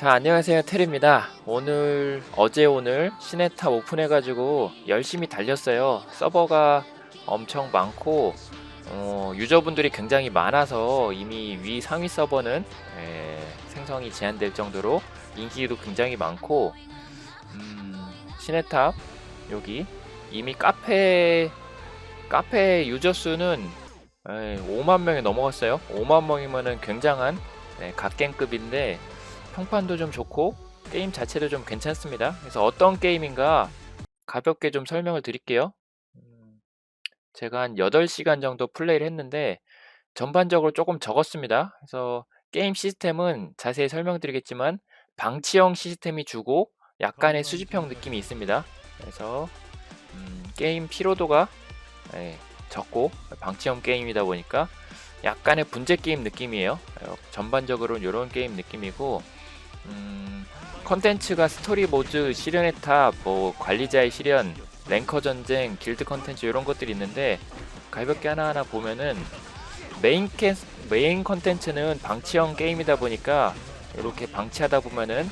자 안녕하세요. 테리입니다. 오늘 어제 오늘 시네탑 오픈해가지고 열심히 달렸어요. 서버가 엄청 많고 어, 유저분들이 굉장히 많아서 이미 위 상위 서버는 에, 생성이 제한될 정도로 인기도 굉장히 많고 음, 시네탑 여기 이미 카페 카페 유저 수는 에, 5만 명이 넘어갔어요. 5만 명이면은 굉장한 네, 갓겜급인데 평판도 좀 좋고 게임 자체도 좀 괜찮습니다. 그래서 어떤 게임인가 가볍게 좀 설명을 드릴게요. 음, 제가 한 8시간 정도 플레이를 했는데 전반적으로 조금 적었습니다. 그래서 게임 시스템은 자세히 설명드리겠지만 방치형 시스템이 주고 약간의 수집형 느낌이 있습니다. 그래서 음, 게임 피로도가 예, 적고 방치형 게임이다 보니까 약간의 분재 게임 느낌이에요. 어, 전반적으로는 이런 게임 느낌이고 음, 컨텐츠가 스토리 모드, 시련의 탑, 뭐 관리자의 시련, 랭커 전쟁, 길드 컨텐츠 이런 것들이 있는데 가볍게 하나하나 보면은 메인 캐 메인 컨텐츠는 방치형 게임이다 보니까 이렇게 방치하다 보면은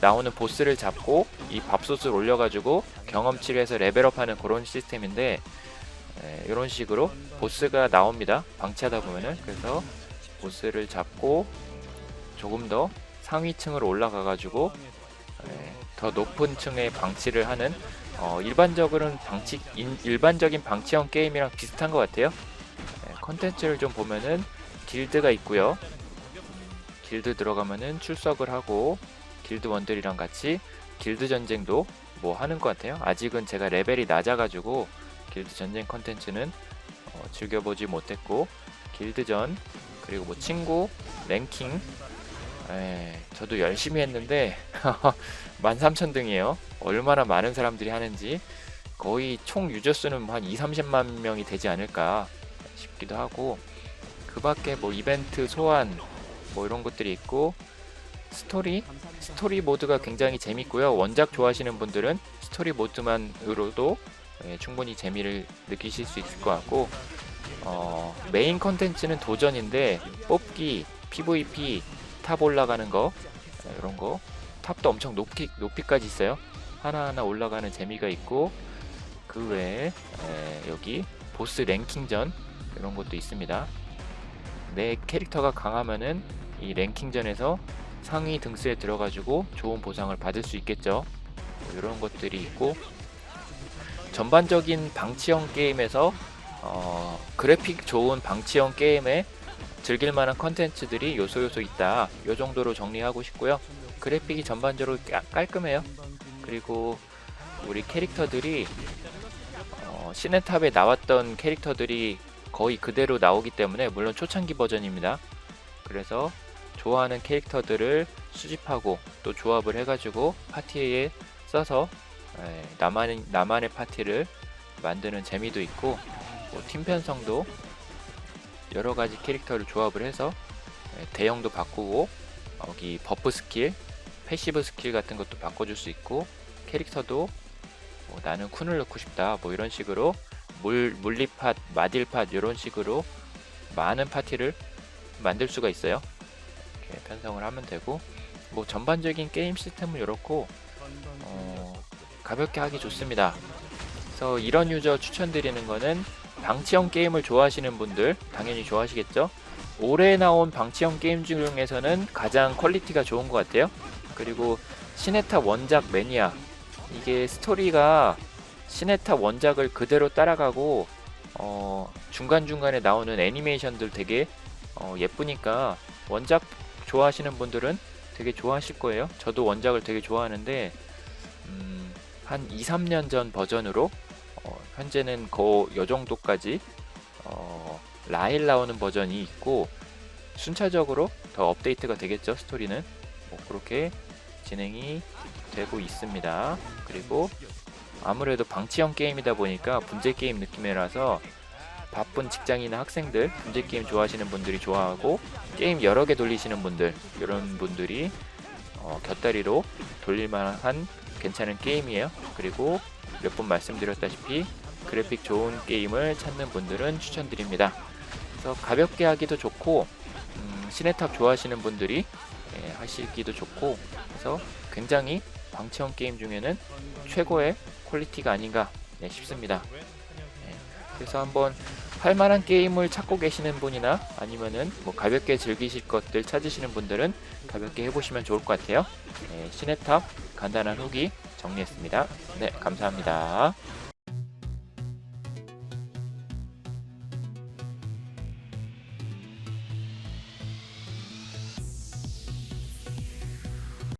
나오는 보스를 잡고 이 밥솥을 올려가지고 경험치를 해서 레벨업하는 그런 시스템인데 이런 식으로 보스가 나옵니다. 방치하다 보면은 그래서 보스를 잡고 조금 더 상위층으로 올라가가지고 예, 더 높은 층에 방치를 하는 어, 일반적으로는 방치 인, 일반적인 방치형 게임이랑 비슷한 것 같아요. 예, 컨텐츠를 좀 보면은 길드가 있고요. 길드 들어가면은 출석을 하고 길드 원들이랑 같이 길드 전쟁도 뭐 하는 것 같아요. 아직은 제가 레벨이 낮아가지고 길드 전쟁 컨텐츠는 어, 즐겨보지 못했고 길드전 그리고 뭐 친구 랭킹 에, 저도 열심히 했는데 13,000등이에요. 얼마나 많은 사람들이 하는지 거의 총 유저 수는 한 2, 30만 명이 되지 않을까 싶기도 하고 그 밖에 뭐 이벤트 소환 뭐 이런 것들이 있고 스토리 스토리 모드가 굉장히 재밌고요. 원작 좋아하시는 분들은 스토리 모드만으로도 예, 충분히 재미를 느끼실 수 있을 것 같고 어, 메인 컨텐츠는 도전인데 뽑기, PVP, 탑 올라가는 거 예, 이런 거 탑도 엄청 높이 높이까지 있어요. 하나하나 올라가는 재미가 있고 그 외에 에, 여기 보스 랭킹전 이런 것도 있습니다. 내 캐릭터가 강하면은 이 랭킹전에서 상위 등수에 들어가지고 좋은 보상을 받을 수 있겠죠. 이런 것들이 있고 전반적인 방치형 게임에서 어, 그래픽 좋은 방치형 게임에 즐길 만한 컨텐츠들이 요소 요소 있다. 요 정도로 정리하고 싶고요. 그래픽이 전반적으로 깔- 깔끔해요. 그리고 우리 캐릭터들이 어, 시네탑에 나왔던 캐릭터들이 거의 그대로 나오기 때문에 물론 초창기 버전입니다. 그래서 좋아하는 캐릭터들을 수집하고 또 조합을 해가지고 파티에 써서 에, 나만의, 나만의 파티를 만드는 재미도 있고 뭐 팀 편성도 여러 가지 캐릭터를 조합을 해서 에, 대형도 바꾸고 여기 버프 스킬, 패시브 스킬 같은 것도 바꿔줄 수 있고 캐릭터도 뭐 나는 쿤을 넣고 싶다 뭐 이런 식으로 물 물리팟, 마딜팟 이런 식으로 많은 파티를 만들 수가 있어요. 이렇게 편성을 하면 되고 뭐 전반적인 게임 시스템은 이렇고 어, 가볍게 하기 좋습니다. 그래서 이런 유저 추천드리는 거는 방치형 게임을 좋아하시는 분들 당연히 좋아하시겠죠. 올해 나온 방치형 게임 중에서는 가장 퀄리티가 좋은 것 같아요. 그리고 시네탑 원작 매니아 이게 스토리가 시네탑 원작을 그대로 따라가고 어, 중간중간에 나오는 애니메이션들 되게 어, 예쁘니까 원작 좋아하시는 분들은 되게 좋아하실 거예요. 저도 원작을 되게 좋아하는데 음, 한 2, 3년 전 버전으로 어, 현재는 거요 정도까지 어, 라일 나오는 버전이 있고 순차적으로 더 업데이트가 되겠죠 스토리는 뭐 그렇게 진행이 되고 있습니다. 그리고 아무래도 방치형 게임이다 보니까 분재 게임 느낌이라서 바쁜 직장인이나 학생들, 분재 게임 좋아하시는 분들이 좋아하고 게임 여러 개 돌리시는 분들 이런 분들이 어, 곁다리로 돌릴만한 괜찮은 게임이에요. 그리고 몇 번 말씀드렸다시피 그래픽 좋은 게임을 찾는 분들은 추천드립니다. 그래서 가볍게 하기도 좋고 음, 시네탑 좋아하시는 분들이 예, 하시기도 좋고 그래서 굉장히 방치형 게임 중에는 최고의 퀄리티가 아닌가 네, 싶습니다. 예, 그래서 한번 할 만한 게임을 찾고 계시는 분이나 아니면은 뭐 가볍게 즐기실 것들 찾으시는 분들은 가볍게 해보시면 좋을 것 같아요. 네, 시네탑 간단한 후기 정리했습니다. 네, 감사합니다.